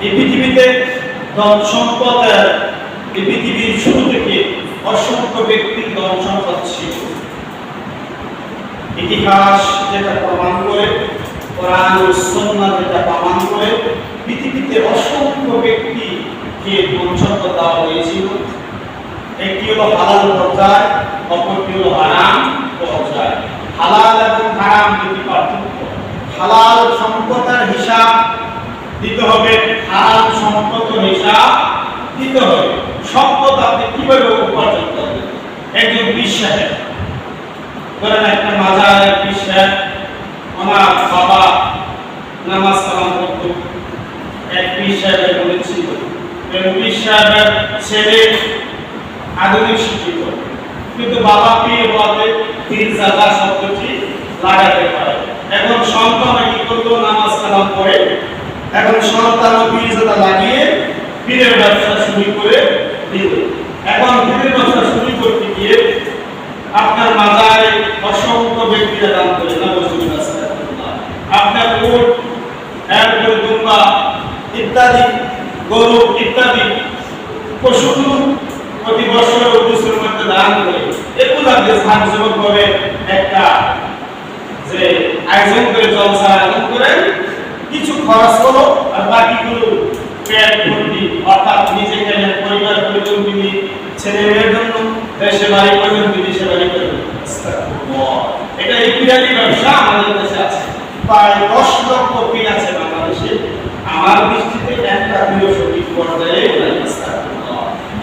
পৃথিবীতে ধন সম্পদের এই পৃথিবীর শুরু থেকে অসংখ্য ব্যক্তির ধন সম্পদ ছিল। ইতিহাস যেটা প্রমাণ করে, কোরআন ও সুন্নাহ যেটা প্রমাণ করে, পৃথিবীতে অসংখ্য ব্যক্তিকে ধন সম্পদ দেওয়া হয়েছিল। একটি হলো হালাল পর্যায় অপরটি হলো হারাম পর্যায় হালাল এবং হারাম দুটি পার্থক্য। হালাল সম্পদের হিসাব দিতে হবে। হারাম সম্পদের হিসাব দিতে হবে। সম্পদ আপনি কীভাবে উপার্জন করবেন? একজন বিশ্বাস। ধরেন একটা মাজার বিশ্বাস, আমার বাবা নামাজ কালাম করত এক পীর সাহেবের বলেছিল এবং পীর ছেলে আধুনিক শিক্ষিত। কিন্তু বাবা পীর হওয়াতে পীর জাদা শব্দটি লাগাতে পারে। এখন সন্তান কি করল? নামাজ কালাম করে এখন সন্তান ও লাগিয়ে পীরের ব্যবসা শুরু করে দিল। এখন পীরের ব্যবসা শুরু করতে গিয়ে আপনার মাজারে অসংখ্য ব্যক্তিরা দান করে, না আপনার উট এরপরে দুম্বা, ইত্যাদি, গরু, ইত্যাদি পশুগুলো প্রতি বছর উদ্দেশ্যের মধ্যে দান করে। এগুলাকে সাহায্যক করে একটা যে আয়োজন করে জলসা আয়োজন করে কিছু খরচ করো আর বাকিগুলো পেট ভর্তি অর্থাৎ নিজে কেনেন পরিবার পরিজন মিলি ছেলে মেয়ের জন্য, দেশে বাড়ি করবেন বিদেশে বাড়ি করবেন এটা এই পিরানি ব্যবসা আমাদের দেশে আছে। প্রায় দশ লক্ষ পিন আছে বাংলাদেশে। আমার দৃষ্টিতে একটা সঠিক পর্যায়ে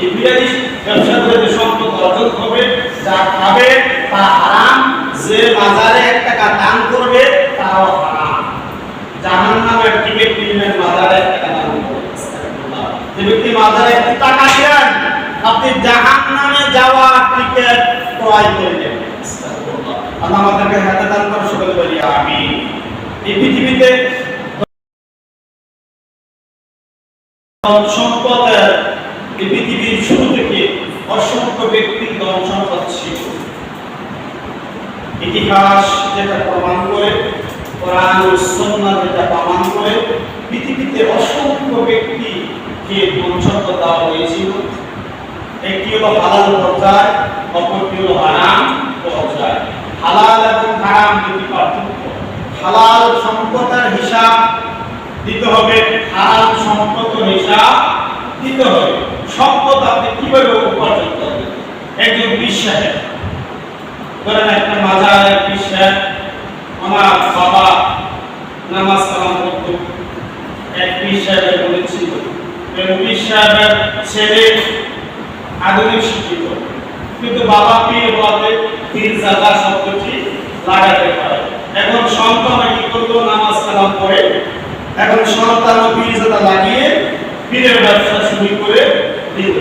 এই বিরিয়ানি ব্যবসা করে যে সম্পদ অর্জন হবে যা খাবে, তা হারাম যে মাজারে এক টাকা দান করবে তাও হারাম জাহান নামের টিকিট কিনবেন মাজারে এক টাকা দান করবে যে ব্যক্তি মাজারে একটি টাকা দিলেন আপনি জাহান নামে যাওয়ার টিকিট ক্রয় করলেন। আল্লাহ আমাদেরকে হাতে দান করে সকলে বলি আমি এই পৃথিবীতে সম্পদের এই পৃথিবীর শুরু থেকে অসংখ্য ব্যক্তির ধন সম্পদ ছিল। ইতিহাস যেটা প্রমাণ করে, কোরআন ও সুন্নাহ যেটা প্রমাণ করে, পৃথিবীতে অসংখ্য ব্যক্তিকে ধন সম্পদ দেওয়া হয়েছিল। একটি হলো হালাল পর্যায় অপরটি হলো হারাম পর্যায় হালাল এবং হারাম দুটি পার্থক্য। হালাল সম্পদের হিসাব দিতে হবে, হারাম সম্পদের হিসাব দিতে হবে। সম্পদ আপনি কীভাবে উপার্জন করবেন? একজন বিশ্বাস। ধরেন একটা মাজার বিশ্বাস, আমার বাবা নামাজ কালাম করত এক সাহেবের বলেছিল। এবং সাহেবের ছেলে আধুনিক শিক্ষিত। কিন্তু বাবা পীর হওয়াতে পীর জাদা শব্দটি লাগাতে পারে। এখন সন্তান কি করল? নামাজ কালাম করে এখন সন্তান ও পীর জাদা লাগিয়ে পীরের ব্যবসা শুরু করে দিল।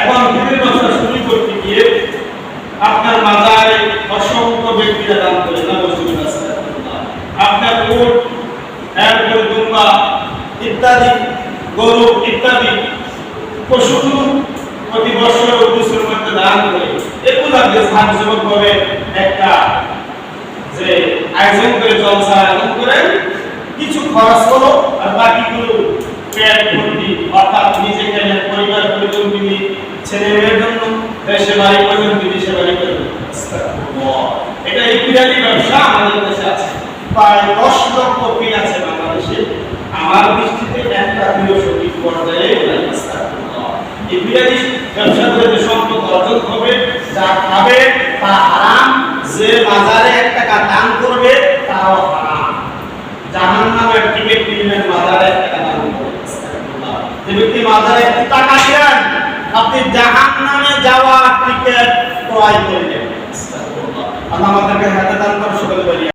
এখন পীরের ব্যবসা শুরু করতে গিয়ে আপনার মাজারে অসংখ্য ব্যক্তিরা দান করে না আপনার উট এরপরে দুম্বা ইত্যাদি, গরু ইত্যাদি পশুগুলো প্রতি বছর উদ্দেশ্যের মধ্যে দান করে। এগুলাকে সাহায্যক ভাবে একটা যে আয়োজন করে জলসা আয়োজন করে, কিছু খরচ করো আর বাকিগুলো পেট ভর্তি, অর্থাৎ নিজে কেনেন পরিবার পরিজন মিলি, ছেলে মেয়ের জন্য, দেশে বাড়ি করবেন বিদেশে বাড়ি করবেন এটা এই পিরানি ব্যবসা আমাদের দেশে আছে। প্রায় দশ লক্ষ পিন আছে বাংলাদেশে। আমার দৃষ্টিতে একটা সঠিক পর্যায়ে। এই ব্যবসা করে যে সম্পদ অর্জন যা খাবে তা হারাম, যে বাজারে এক টাকা দান করবে তাও হারাম। জাহান কিনবেন বাজারে এক টাকা দান করবে। যে ব্যক্তি বাজারে টাকা আপনি জাহান নামে যাওয়া টিকিট ক্রয় করলেন আল্লাহ আমাদেরকে হাতে দান করে সকলে বলি